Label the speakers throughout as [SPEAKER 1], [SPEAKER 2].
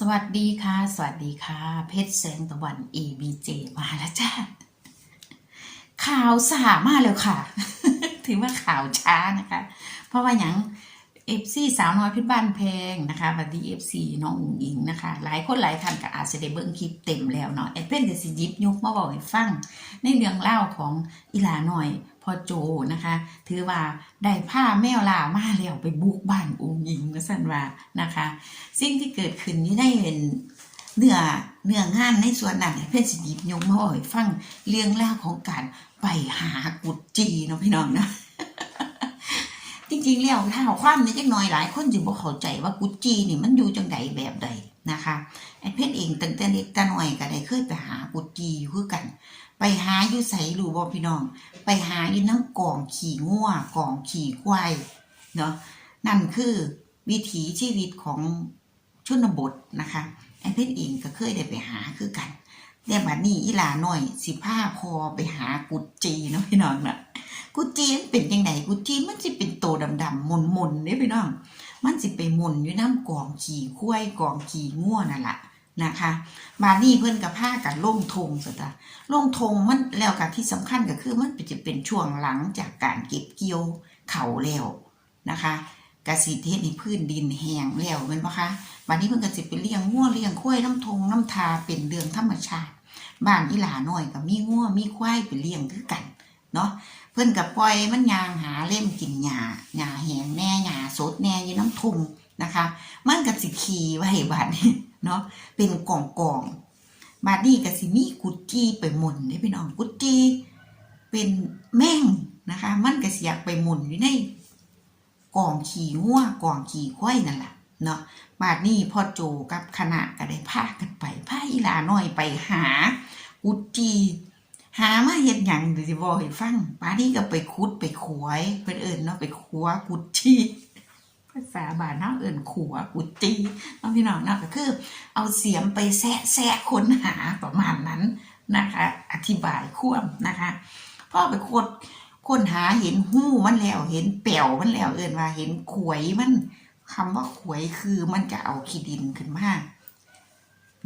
[SPEAKER 1] สวัสดีค่ะ สวัสดีค่ะ เพชรแสงตะวัน ABJ มาแล้วจ้าข่าวสามาแล้วค่ะ ถือว่าข่าวช้านะคะ เพราะว่าอย่างเอฟซีสาวน้อยพิบ้านแพงนะคะบัดดีเอฟซีน้องอุ๋งอิงนะคะ หลายคนหลายท่านก็อาจจะได้เบิ้งคลิปเต็มแล้วเนาะแอดเพ่นจะสิยิบยกมาบอกให้ฟัง ในเรื่องเล่าของอีลาหน่อย พ่อโจนะคะ ถือว่าได้ผ้าแมวลามาแล้วไปบุกบ้านอุ๋งอิงนะสันว่านะคะ สิ่งที่เกิดขึ้นนี่ได้เป็นเนื้อเนื้องานในส่วนนั้นเพื่อนสิหยิบยกมาบอกให้ฟังเรื่องราของการไปหากุดจีเนาะพี่น้องนะจริงๆแล้วถ้าเอความนี้จักหน่อยหลายคนจะบอกเข้าใจว่ากุดจีนี่มันอยู่จังใดแบบใด นะคะไอ้เพชรเองตั้งแต่เล็กแต่น้อยก็ได้เคยไปหากุดจีอยู่คือกัน ไปหาอยู่ใสรู้บ่พี่น้อง ไปหาอยู่น้ำกองขี่งัวกองขี่ควายเนาะนั่นคือวิถีชีวิตของชนบทนะคะไอ้เพชรเองก็เคยได้ไปหาคือกันแต่บัดนี้อีหลาหน่อยสิพาพอไปหากุดจีเนาะพี่น้องเนาะกุดจีมันเป็นยังไงกุดจีมันสิเป็นโตดำๆมนมนๆเนี่ยพี่น้อง มันสิไปมุนอยู่น้ำกองขี่คุ้ยกองขี่ง่วนั่นแหละนะคะบานี่เพื่อนกับผ้ากันล่งทงสุดละล่งทงมันแล้วกับที่สำคัญก็คือมันจะเป็นช่วงหลังจากการเก็บเกี่ยวเข่าแล้วนะคะกสิเทศในพื้นดินแห้งแล้วเป็นปะคะบานนี้เพื่นก็จะไปเลี้ยงง่วเลี้ยงคุ้ยน้ำทงน้ำทาเป็นเรื่องธรรมชาติ บ้านอีหลาหน่อยก็มีง่วมีควายไปเลี้ยงคือกันเนาะ เพิ่นกับปล่อยมันยางหาเล่มกินหญ้าหญ้าแหงแน่หญ้าสดแน่อยู่น้ำทุงนะคะ มันก็สิขี่ไว้บาดเนาะเป็นกล่องกล่องบาดนี้ก็สิมีกุดจี้ไปหมุนได้พี่น้องกุดจี้เป็นแม่งนะคะ มันก็สิอยากไปหมุนอยู่ในกล่องขี่งัวกล่องขี่ควายนั่นแหละเนาะบาดนี้พ่อโจกับคณะก็ได้พากันไปพาอีหลาน้อยไปหากุดจี หามาเฮ็ดหยังเดี๋ยวสิบอกให้ฟังป้านี่ก็ไปคุดไปขวายเพิ่นเอิ้นเนาะไปขัวกุดจีภาษาบานเนาะเอิ้นขัวกุดจีเนาะพี่น้องเนาะก็คือ เอาเสียมไปแซะแซะค้นหาประมาณนั้นนะคะ อธิบายควมนะคะพ่อไปค้นค้นหาเห็นหู้มันแล้ว เห็นแป๋วมันแล้วเอิ้นว่าเห็นขวยมันคำว่าขวยคือมันจะเอาขี้ดินขึ้นมา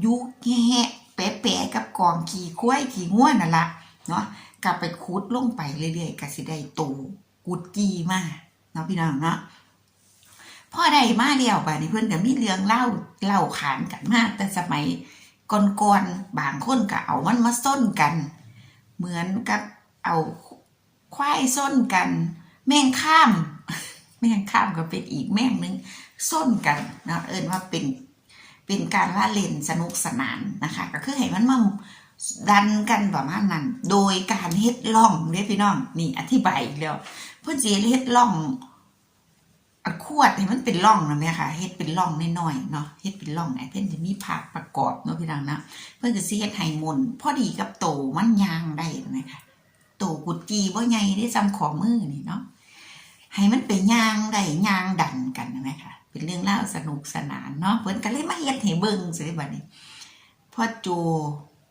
[SPEAKER 1] ยุกแงะแปะกับกองขี่กล้วยขี่ง่วนนั่นละ เนาะกลับไปคุดลงไปเรื่อยๆก็สิได้ตูกุดจีมาเนาะพี่น้องเนาะพ่อได้มาเดียวป่ะนี่เพื่อนก็มีเรื่องเล่าเล่าขานกันมาก แต่สมัยก่อนๆบางคนก็เอามันมาส้นกัน เหมือนกับเอาควายส้นกัน แม่งข้าม แม่งข้ามก็เป็นอีกแม่งหนึงส้นกันนะเอินว่าเป็นเป็นการละเล่นสนุกสนานนะคะ ก็คือให้มันมา ดันกันประมาณนั้น โดยการเฮ็ดล่องเด้พี่น้อง นี่อธิบายอีกแล้วเพื่อนสิเฮ็ดล่องอขวดให้มันเป็นล่องนะแม่ค่ะเฮ็ดเป็นล่องน้อยๆเนาะเฮ็ดเป็นล่องไอ้เพื่อนจะมีผักประกอบเนาะพี่น้องนะเพื่อนจะสิเฮ็ดให้มนพอดีกับโตมันยางได้นะคะโตกุดจีบ่ใหญ่ได้จำขอมือนี่เนาะให้มันไปยางได้ยางดันกันนะแม่ค่ะเป็นเรื่องเล่าสนุกสนานเนาะเพิ่อนก็เลยมาเฮ็ดให้เบิ่งสิบัดนี้พ่อโจ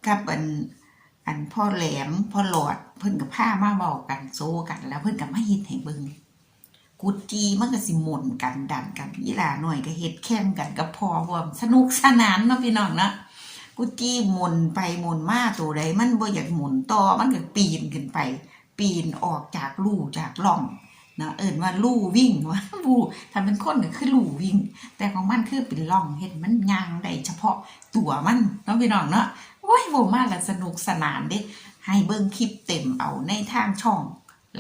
[SPEAKER 1] กับอันอันพ่อแหลมพ่อหลอดเพิ่นก็พามาเว้ากันโซกัน แล้วเพิ่นก็มาเฮ็ดให้เบิงกุดจีมันก็สิหมุนกันดันกันอีหลาหน่อยก็เฮ็ดแข่งกันกับพอพร้อมสนุกสนานเนาะพี่น้องเนาะกุดจีหมุนไปหมุนมาตัวใดมันบ่อยากหมุนต่อมันก็ปีนขึ้นไป ปีนออกจากรูจากร่องนะเอิญว่าลู่วิ่งว่าลู่ถ้าเป็นคนก็คือลู่วิ่ง แต่ของมันคือเป็นล่องเห็นมันยางได้เฉพาะตัวมันเนาะพี่น้องเนาะ อ้ยโบมากและสนุกสนานเด้ให้เบิ้งคลิปเต็มเอาในทางช่อง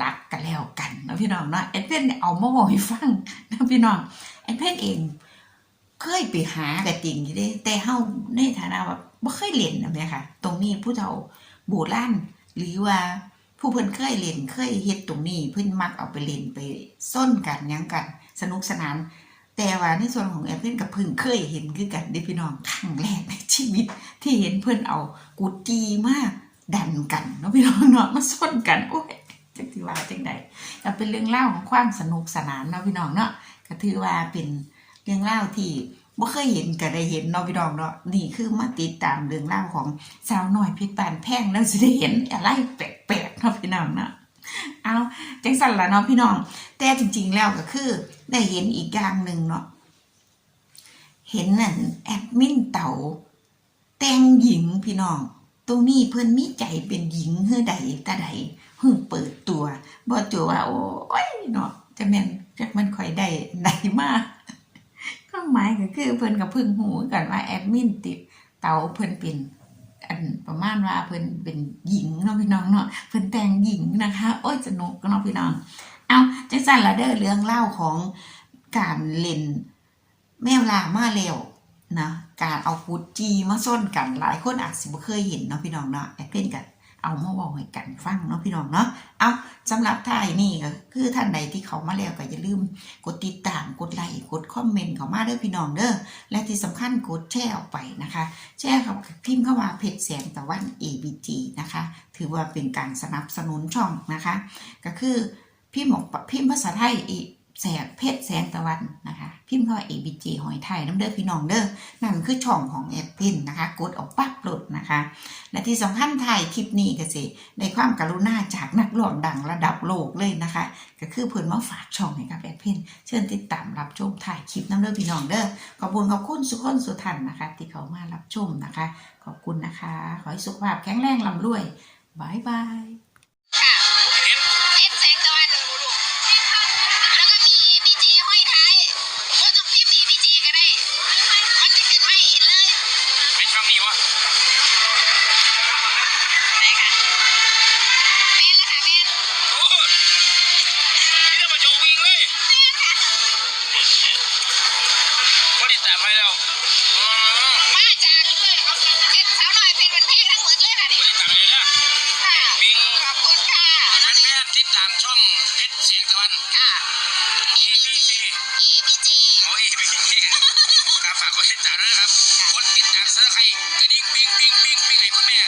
[SPEAKER 1] รักกันแล้วกันนะพี่น้องเนาะไอ้เพ่นเนี่ยเอามาบอกให้ฟังนะพี่น้องไอ้เพ่นเองเคยไปหากระจริงอยู่เด้แต่เฮาในฐานะว่าบ่เคยเล่นนะแม่ค่ะ ตรงนี้ผู้เฒ่าโบราณหรือว่าผู้เพิ่นเคยเล่นเคยเฮ็ดตรงนี้เพิ่นมักเอาไปเล่นไปส้นกันยังกัน สนุกสนาน แต่ว่าในส่วนของแอปเพิ่นกับเพิ่งเคยเห็นคือกันเด้พี่น้องครั้งแรกในชีวิต ที่เห็นเพิ่นเอากุดจีมาดันกันเนาะพี่น้องเนาะมาส้นกันโอ้ยจังสิว่าจังใดก็เป็นเรื่องเล่าของความสนุกสนานเนาะพี่น้องเนาะก็ถือว่าเป็นเรื่องเล่าที่บ่เคยเห็นก็ได้เห็นเนาะพี่น้องเนาะนี่คือมาติดตามเรื่องเล่าของสาวน้อยพชรปานแพงแล้วสิได้เห็นอะไรแปลกๆเนาะพี่น้องเนาะ เอาจังสันละเนาะพี่น้อง แต่จริง ๆ แล้วก็คือ ได้เห็นอีกอย่างหนึ่งเนาะเห็นนั่นแอดมินเต่าแต่งหญิงพี่น้องตรงนี้เพิ่นมีใจเป็นหญิงเฮือใดตาใดเพิ่งเปิดตัวบ่ตัวว่าโอ้ยเนาะจะแม่นจักมันค่อยได้ได้มากก็หมายก็คือเพิ่นก็เพิ่งหูกันว่าแอดมินติดเต่าเพิ่นเป็น อันประมาณว่าเพิ่นเป็นหญิงเนาะพี่น้องเนาะเพิ่นแต่งหญิงนะคะ โอ้ยสนุกเนาะพี่น้อง เอาจังซั่นละเด้อเรื่องเล่าของการเล่นแมวลามาแล้วนะการเอากุดจีมาส้นกันหลายคนอาจสิบ่เคยเห็นเนาะพี่น้องเนาะแอเป็นกัน เอามาบอกให้กันฟังเนาะพี่น้องเนาะ เอาสำหรับท้ายนี่ก็คือท่านใดที่เขามาแล้วก็อย่าลืม กดติดตาม กดไลค์ กดคอมเมนต์เขามาเด้อพี่น้องเด้อ และที่สำคัญกดแชร์ออกไปนะคะ แชร์กับพิมพ์เข้ามาเพจแสงตะวัน ABG นะคะ ถือว่าเป็นการสนับสนุนช่องนะคะ ก็คือพิมพ์ออกพิมพ์ภาษาไทยอี แสงเพชรแสงตะวันนะคะ พิมพ์เข้า ABG หอยไทยน้ำเด้อพี่น้องเด้อนั่นคือช่องของแอดพินนะคะ กดออกปั๊บโหลดนะคะ และที่สำคัญถ่ายคลิปนี้ก็สิในความกรุณาจากนักร้องดังระดับโลกเลยนะคะ ก็คือเพิ่อนมาฝากช่องให้กับแอดพินเชิญติดตามรับชมถ่ายคลิปน้ำเด้อพี่น้องเด้อขอบคุณขอบคุณสุขคนสุทันนะคะ ที่เขามารับชมนะคะ ขอบคุณนะคะ ขอให้สุขภาพแข็งแรงลำรวยบายบาย
[SPEAKER 2] ติด
[SPEAKER 3] ตาม
[SPEAKER 2] ช่องเพ
[SPEAKER 3] ชรเสียงตะวัน
[SPEAKER 2] ค่ะ
[SPEAKER 3] ABG
[SPEAKER 2] APJ
[SPEAKER 3] โอ้ย ABG ครับฝากกดติดตามด้วยนะครับกดติดตามซับสไครต์กระดิ่งปิ้งปิ้งปิ้งปิ้งให้คุณแม่